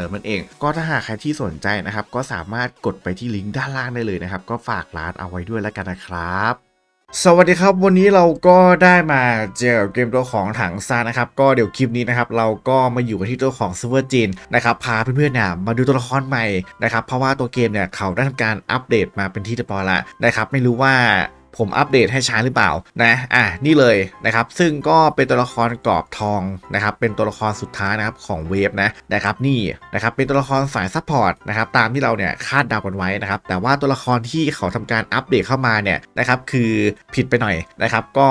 ิมนั่นเอง ก็ถ้าหากใครที่สนใจนะครับ ก็สามารถกดไปที่ลิงก์ด้านล่างได้เลยนะครับ ก็ฝากร้านเอาไว้ด้วยแล้วกันนะครับสวัสดีครับวันนี้เราก็ได้มาเจอกับเกมตัวของถังซานนะครับก็เดี๋ยวคลิปนี้นะครับเราก็มาอยู่กันที่ตัวของซูเปอร์จีนนะครับพาเพื่อนๆเนี่ยมาดูตัวละครใหม่นะครับเพราะว่าตัวเกมเนี่ยเขาได้ทำการอัปเดตมาเป็นที่เรียบร้อยแล้วนะครับไม่รู้ว่า ผมอัปเดตให้ช้าหรือเปล่านะอะนี่เลยนะครับซึ่งก็เป็นตัวละครกรอบทองนะครับเป็นตัวละครสุดท้ายนะครับของเวฟนะนะครับนี่นะครับเป็นตัวละครสายซัพพอร์ตนะครับตามที่เราเนี่ยคาดเดากันไว้นะครับแต่ว่าตัวละครที่เขาทำการอัปเดตเข้ามาเนี่ยนะครับคือผิดไปหน่อยนะครับก็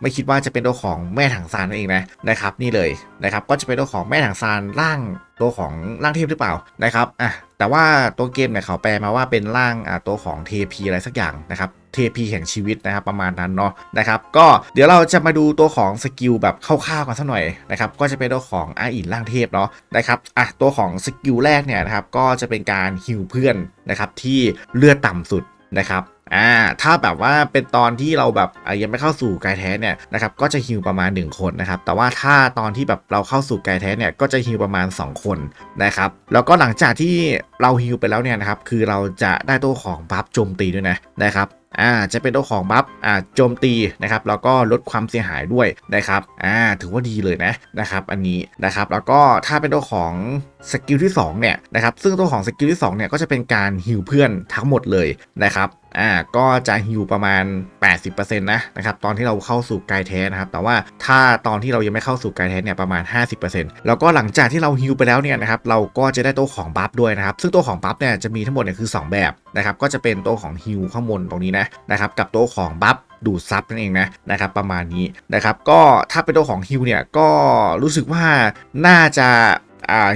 ไม่คิดว่าจะเป็นตัวของแม่ถังซานนั่นเองนะนะครับนี่เลยนะครับก็จะเป็นตัวของแม่ถังซานร่างตัวของร่างเทพหรือเปล่านะครับอะ แต่ว่าตัวเกมเนี่ยเขาแปลมาว่าเป็นร่างอะตัวของเทพีอะไรสักอย่างนะครับเทพีแห่งชีวิตนะครับประมาณนั้นเนาะนะครับก็เดี๋ยวเราจะมาดูตัวของสกิลแบบคร่าวๆกันสักหน่อยนะครับก็จะเป็นตัวของอาอินร่างเทพเนาะนะครับอะตัวของสกิลแรกเนี่ยนะครับก็จะเป็นการฮิวเพื่อนนะครับที่เลือดต่ำสุดนะครับ อ่าถ้าแบบว่าเป็นตอนที่เราแบบยังไม่เข้าสู่กายแท้เนี่ยนะครับก็จะฮิวประมาณ 1 คนนะครับแต่ว่าถ้าตอนที่แบบเราเข้าสู่กายแท้เนี่ยก็จะฮิวประมาณ 2 คนนะครับแล้วก็หลังจากที่เราฮิวไปแล้วเนี่ยนะครับคือเราจะได้ตัวของบัฟโจมตีด้วยนะนะครับอ่าจะเป็นตัวของบัฟอ่าโจมตีนะครับแล้วก็ลดความเสียหายด้วยนะครับอ่าถือว่าดีเลยนะนะครับอันนี้นะครับแล้วก็ถ้าเป็นตัวของสกิลที่2เนี่ยนะครับซึ่งตัวของสกิลที่2เนี่ยก็จะเป็นการฮิวเพื่อนทั้งหมดเลยนะครับ อ่าก็จะฮิวประมาณ 80%นะนะครับตอนที่เราเข้าสู่กายแท้นะครับ แต่ว่าถ้าตอนที่เรายังไม่เข้าสู่กายแท้เนี่ยประมาณ 50%แล้วก็หลังจากที่เราฮิวไปแล้วเนี่ยนะครับเราก็จะได้ตัวของบัฟด้วยนะครับ ซึ่งตัวของบัฟเนี่ยจะมีทั้งหมดเนี่ยคือ 2 แบบนะครับก็จะเป็นตัวของฮิวข้างบนตรงนี้นะนะครับกับตัวของบัฟดูดซับนั่นเองนะนะครับประมาณนี้นะครับก็ถ้าเป็นตัวของฮิวเนี่ยก็รู้สึกว่าน่าจะ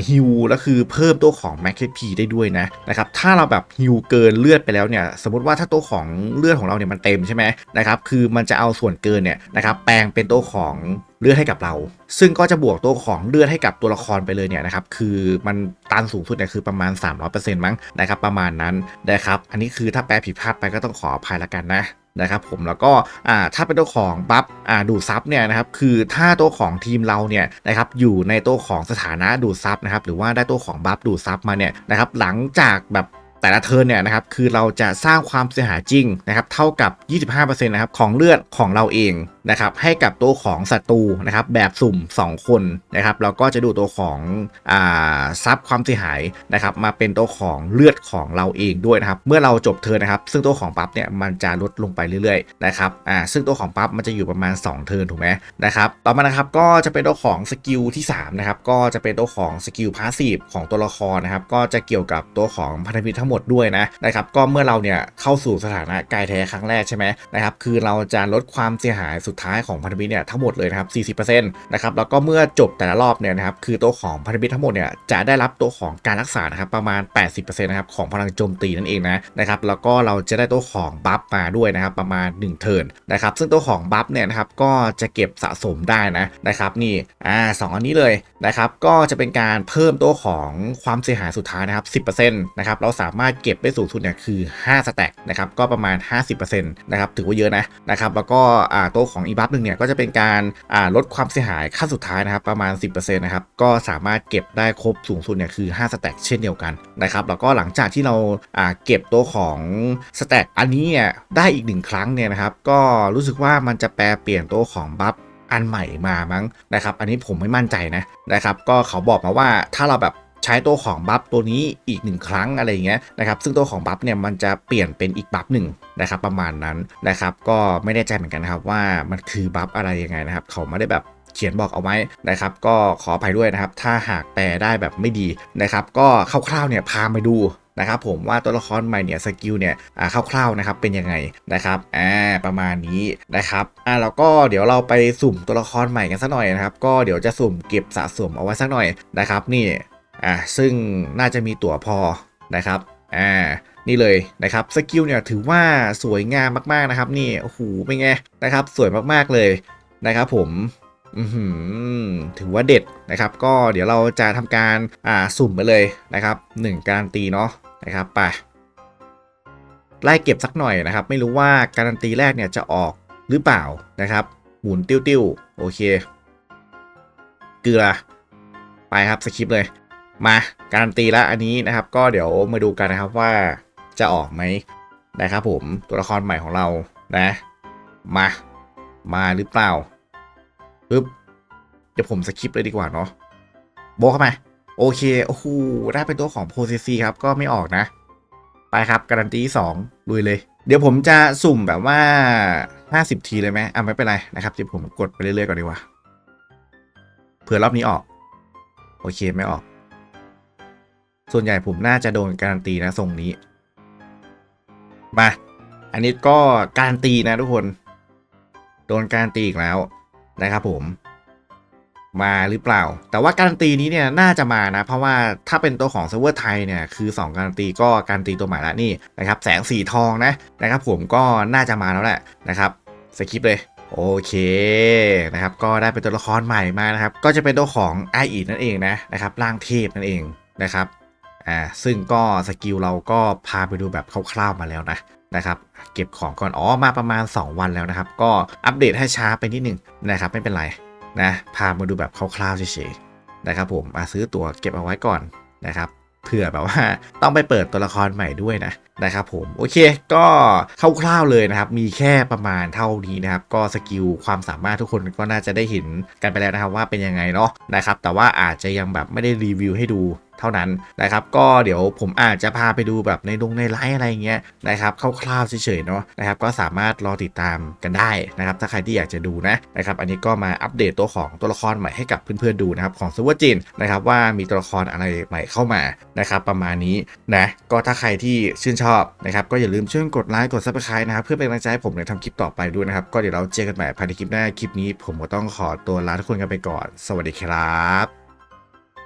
ฮิวแล้วคือเพิ่มตัวของ Max HP ได้ด้วยนะนะครับถ้าเราแบบฮิวเกินเลือดไปแล้วเนี่ยสมมติว่าถ้าตัวของเลือดของเราเนี่ยมันเต็มใช่ไหมนะครับคือมันจะเอาส่วนเกินเนี่ยนะครับแปลงเป็นตัวของเลือดให้กับเรา ซึ่งก็จะบวกตัวของเลือดให้กับตัวละครไปเลยเนี่ยนะครับ คือมันตันสูงสุดเนี่ยคือประมาณ 300%มั้งนะครับ ประมาณนั้นนะครับ อันนี้คือถ้าแปลผิดพลาดไปก็ต้องขออภัยละกันนะ นะครับผมแล้วก็ถ้าเป็นตัวของบัฟอ่าดูดซับเนี่ยนะครับคือถ้าตัวของทีมเราเนี่ยนะครับอยู่ในตัวของสถานะดูดซับนะครับหรือว่าได้ตัวของบัฟดูดซับมาเนี่ยนะครับหลังจากแบบแต่ละเทิร์นเนี่ยนะครับคือเราจะสร้างความเสียหายจริงนะครับเท่ากับ 25%นะครับของเลือดของเราเอง นะครับให้กับตัวของศัตรูนะครับแบบสุ่ม 2 คนนะครับเราก็จะดูตัวของอ่าซับความเสียหายนะครับมาเป็นตัวของเลือดของเราเองด้วยนะครับเมื่อเราจบเทิร์นนะครับ ซึ่งตัวของปั๊บเนี่ยมันจะลดลงไปเรื่อยๆนะครับอ่าซึ่งตัวของปั๊บมันจะอยู่ประมาณ 2 เทิร์นถูกไหมนะครับต่อมานะครับก็จะเป็นตัวของสกิลที่3นะครับก็จะเป็นตัวของสกิลพาสซีฟของตัวละครนะครับก็จะเกี่ยวกับตัวของพันธมิตรทั้งหมดด้วยนะนะครับก็เมื่อเราเนี่ยเข้าสู่สถานะกายแท้ครั้งแรกใช่ไหมนะครับคือเราจะลดความเสียหายสุดท้ายของพันธมิตรเนี่ยทั้งหมดเลยนะครับ 40%นะครับแล้วก็เมื่อจบแต่ละรอบเนี่ยนะครับคือตัวของพันธมิตรทั้งหมดเนี่ยจะได้รับตัวของการรักษานะครับประมาณ 80%นะครับของพลังโจมตีนั่นเองนะนะครับแล้วก็เราจะได้ตัวของบัฟมาด้วยนะครับประมาณ 1 เทิร์นนะครับซึ่งตัวของบัฟเนี่ยนะครับก็จะเก็บสะสมได้นะนะครับนี่อ่าสองอันนี้เลยนะครับก็จะเป็นการเพิ่มตัวของความเสียหายสุดท้ายนะครับ10%นะครับเราสามารถเก็บได้สูงสุดเนี่ยคือ5สแต็กนะครับก็ประมาณ 50%นะครับถือว่าเยอะนะนะครับแล้วก็อ่าตัวของอีบัฟหนึ่งเนี่ยก็จะเป็นการาลดความเสียหายขั้นสุดท้ายนะครับประมาณ 10%นะครับก็สามารถเก็บได้ครบสูงสุดเนี่ยคือ5สแต็กเช่นเดียวกันนะครับแล้วก็หลังจากที่เราาเก็บตัวของสแต็กอันนี้เนี่ยได้อีกหนึ่งครั้งเนี่ยนะครับก็รู้สึกว่ามันจะแปลเปลี่ยนตัวของบัฟอันใหม่มามั้งนะครับ อันนี้ผมไม่มั่นใจนะนะครับ ก็เขาบอกมาว่าถ้าเราแบบ ใช้ตัวของบัฟตัวนี้อีกหนึ่งครั้งอะไรอย่างเงี้ยนะครับซึ่งตัวของบัฟเนี่ยมันจะเปลี่ยนเป็นอีกบัฟหนึ่งนะครับประมาณนั้นนะครับก็ไม่แน่ใจเหมือนกันนะครับว่ามันคือบัฟอะไรยังไงนะครับเขาไม่ได้แบบเขียนบอกเอาไว้นะครับ ก็ขออภัยด้วยนะครับ ถ้าหากแปลได้แบบไม่ดีนะครับ ก็คร่าวๆเนี่ยพามาดูนะครับผมว่าตัวละครใหม่เนี่ยสกิลเนี่ยคร่าวๆนะครับเป็นยังไงนะครับอ่าประมาณนี้นะครับอ่าแล้วก็เดี๋ยวเราไปสุ่มตัวละครใหม่กันสักหน่อยนะครับ ก็เดี๋ยวจะสุ่มเก็บสะสมเอาไว้สักหน่อยนะครับ นี่ อ่าซึ่งน่าจะมีตั๋วพอนะครับอ่านี่เลยนะครับสกิลเนี่ยถือว่าสวยงามมากๆนะครับ นี่โอ้โหเป็นไงนะครับ สวยมากๆเลยนะครับผมอือหือถือว่าเด็ดนะครับ ก็เดี๋ยวเราจะทำการอ่าสุ่มไปเลยนะครับหนึ่งการันตีเนาะนะครับไปไล่เก็บสักหน่อยนะครับ ไม่รู้ว่าการันตีแรกเนี่ยจะออกหรือเปล่านะครับ หมุนติ้วๆโอเค เกลือ ไปครับสคริปเลย มาการันตีแล้วอันนี้นะครับ ก็เดี๋ยวมาดูกันนะครับว่าจะออกไหมนะครับผมตัวละครใหม่ของเรานะ มา มาหรือเปล่าปึ๊บเดี๋ยวผมสคิปเลยดีกว่าเนาะโบเข้ามา โอเคโอ้โหได้เป็นตัวของโพซิซีครับก็ไม่ออกนะ ไปครับการันตีสองลุยเลย เดี๋ยวผมจะสุ่มแบบว่า 50 ทีเลยไหมอะไม่เป็นไรนะครับเดี๋ยวผมกดไปเรื่อยๆก่อนดีกว่าเผื่อรอบนี้ออก โอเคไม่ออก ส่วนใหญ่ผมน่าจะโดนการันตีนะทรงนี้ มา อันนี้ก็การันตีนะทุกคน โดนการันตีอีกแล้วนะครับผม มาหรือเปล่า แต่ว่าการันตีนี้เนี่ยน่าจะมานะ เพราะว่าถ้าเป็นตัวของเซิร์ฟเวอร์ไทยเนี่ยคือ 2 การันตีก็การันตีตัวใหม่ละนี่นะครับแสงสีทองนะนะครับ ผมก็น่าจะมาแล้วแหละนะครับสคริปเลยโอเคนะครับ ก็ได้เป็นตัวละครใหม่มานะครับ ก็จะเป็นตัวของไออีนั่นเองนะนะครับร่างเทพนั่นเองนะครับ อ่าซึ่งก็สกิลเราก็พาไปดูแบบคร่าวๆมาแล้วนะนะครับเก็บของก่อนอ๋อมาประมาณ 2 วันแล้วนะครับ ก็อัปเดตให้ช้าไปนิดนึงนะครับไม่เป็นไรนะพามาดูแบบคร่าวๆเฉยๆนะครับผมมาซื้อตั๋วเก็บเอาไว้ก่อนนะครับเผื่อแบบว่าต้องไปเปิดตัวละครใหม่ด้วยนะนะครับผมโอเคก็คร่าวๆเลยนะครับ มีแค่ประมาณเท่านี้นะครับ ก็สกิลความสามารถทุกคนก็น่าจะได้เห็นกันไปแล้วนะครับว่าเป็นยังไงเนาะนะครับ แต่ว่าอาจจะยังแบบไม่ได้รีวิวให้ดู เท่านั้นนะครับ ก็เดี๋ยวผมอาจจะพาไปดูแบบในดงในไลฟ์อะไรเงี้ยนะครับคร่าวๆเฉยๆเนาะนะครับก็สามารถรอติดตามกันได้นะครับถ้าใครที่อยากจะดูนะนะครับอันนี้ก็มาอัปเดตตัวของตัวละครใหม่ให้กับเพื่อนๆดูนะครับของซูเปอร์จินนะครับว่ามีตัวละครอะไรใหม่เข้ามานะครับประมาณนี้นะก็ถ้าใครที่ชื่นชอบนะครับก็อย่าลืมช่วยกดไลค์กดซับสไครต์นะครับเพื่อเป็นกำลังใจให้ผมในทำคลิปต่อไปด้วยนะครับก็เดี๋ยวเราเจอกันใหม่ภายในคลิปหน้าคลิปนี้ ผมก็ต้องขอตัวลาทุกคนกันไปก่อน สวัสดีครับ